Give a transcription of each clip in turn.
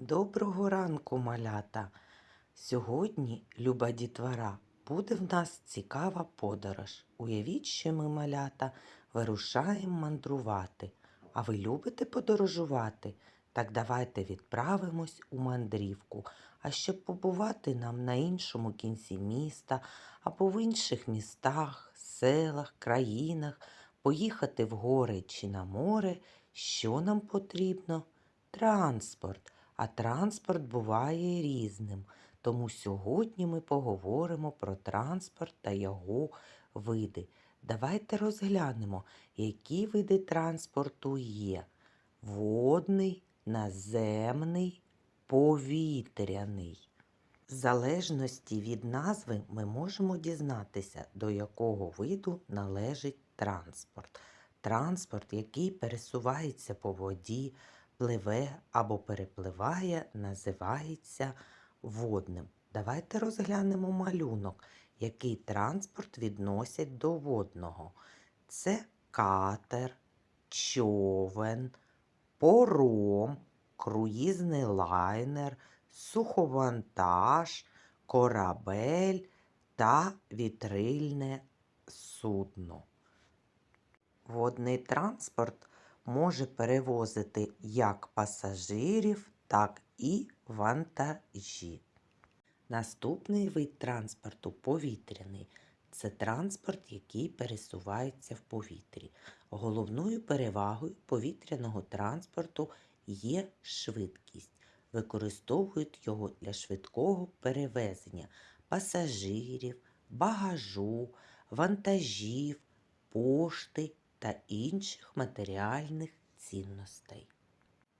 Доброго ранку, малята! Сьогодні, люба дітвора, буде в нас цікава подорож. Уявіть, що ми, малята, вирушаємо мандрувати. А ви любите подорожувати? Так давайте відправимось у мандрівку. А щоб побувати нам на іншому кінці міста або в інших містах, селах, країнах, поїхати в гори чи на море, що нам потрібно? Транспорт. А транспорт буває різним. Тому сьогодні ми поговоримо про транспорт та його види. Давайте розглянемо, які види транспорту є: водний, наземний, повітряний. В залежності від назви ми можемо дізнатися, до якого виду належить транспорт. Транспорт, який пересувається по воді, пливе або перепливає, називається водним. Давайте розглянемо малюнок, який транспорт відносять до водного. Це катер, човен, пором, круїзний лайнер, суховантаж, корабель та вітрильне судно. Водний транспорт може перевозити як пасажирів, так і вантажі. Наступний вид транспорту повітряний. Це транспорт, який пересувається в повітрі. Головною перевагою повітряного транспорту є швидкість. Використовують його для швидкого перевезення пасажирів, багажу, вантажів, пошти та інших матеріальних цінностей.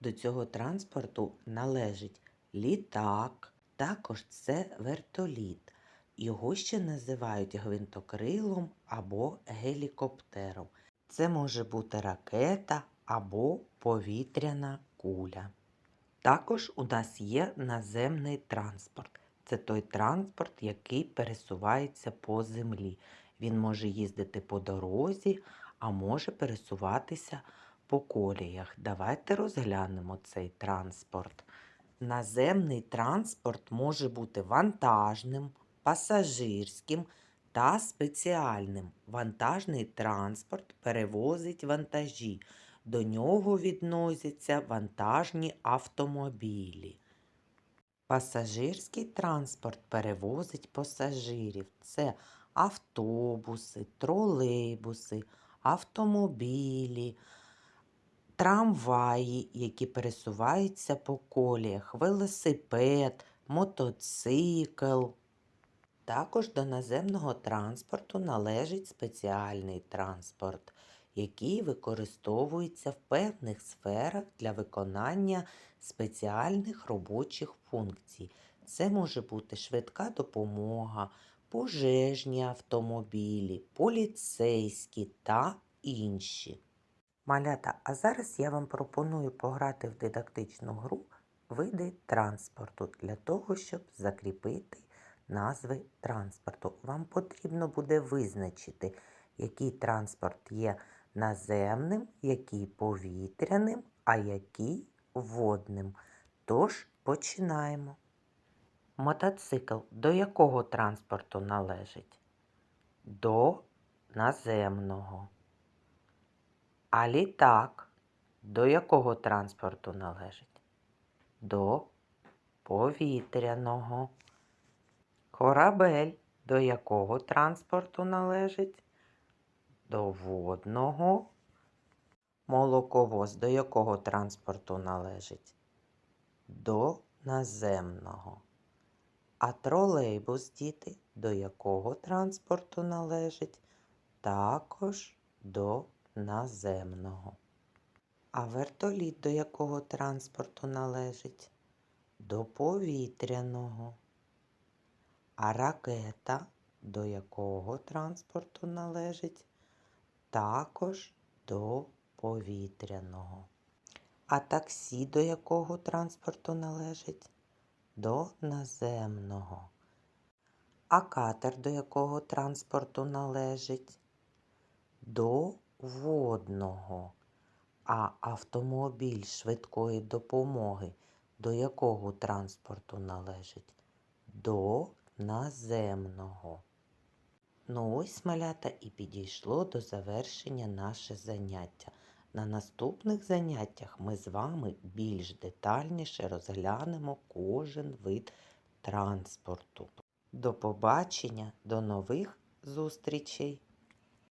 До цього транспорту належить літак, також це вертоліт. Його ще називають гвинтокрилом або гелікоптером. Це може бути ракета або повітряна куля. Також у нас є наземний транспорт. Це той транспорт, який пересувається по землі. Він може їздити по дорозі, а може пересуватися по коліях. Давайте розглянемо цей транспорт. Наземний транспорт може бути вантажним, пасажирським та спеціальним. Вантажний транспорт перевозить вантажі. До нього відносяться вантажні автомобілі. Пасажирський транспорт перевозить пасажирів. Це автобуси, тролейбуси, автомобілі, трамваї, які пересуваються по коліях, велосипед, мотоцикл. Також до наземного транспорту належить спеціальний транспорт, який використовується в певних сферах для виконання спеціальних робочих функцій. Це може бути швидка допомога, пожежні автомобілі, поліцейські та інші. Малята, а зараз я вам пропоную пограти в дидактичну гру види транспорту для того, щоб закріпити назви транспорту. Вам потрібно буде визначити, який транспорт є наземним, який повітряним, а який водним. Тож починаємо. Мотоцикл до якого транспорту належить? До наземного. А літак до якого транспорту належить? До повітряного. Корабель до якого транспорту належить? До водного. Молоковоз до якого транспорту належить? До наземного. А тролейбус, діти, до якого транспорту належить? Також до наземного. А вертоліт до якого транспорту належить? До повітряного. А ракета до якого транспорту належить? Також до повітряного. А таксі до якого транспорту належить? До наземного. А катер до якого транспорту належить? До водного. А автомобіль швидкої допомоги до якого транспорту належить? До наземного. Ну ось малята і підійшло до завершення наше заняття. На наступних заняттях ми з вами більш детальніше розглянемо кожен вид транспорту. До побачення, до нових зустрічей!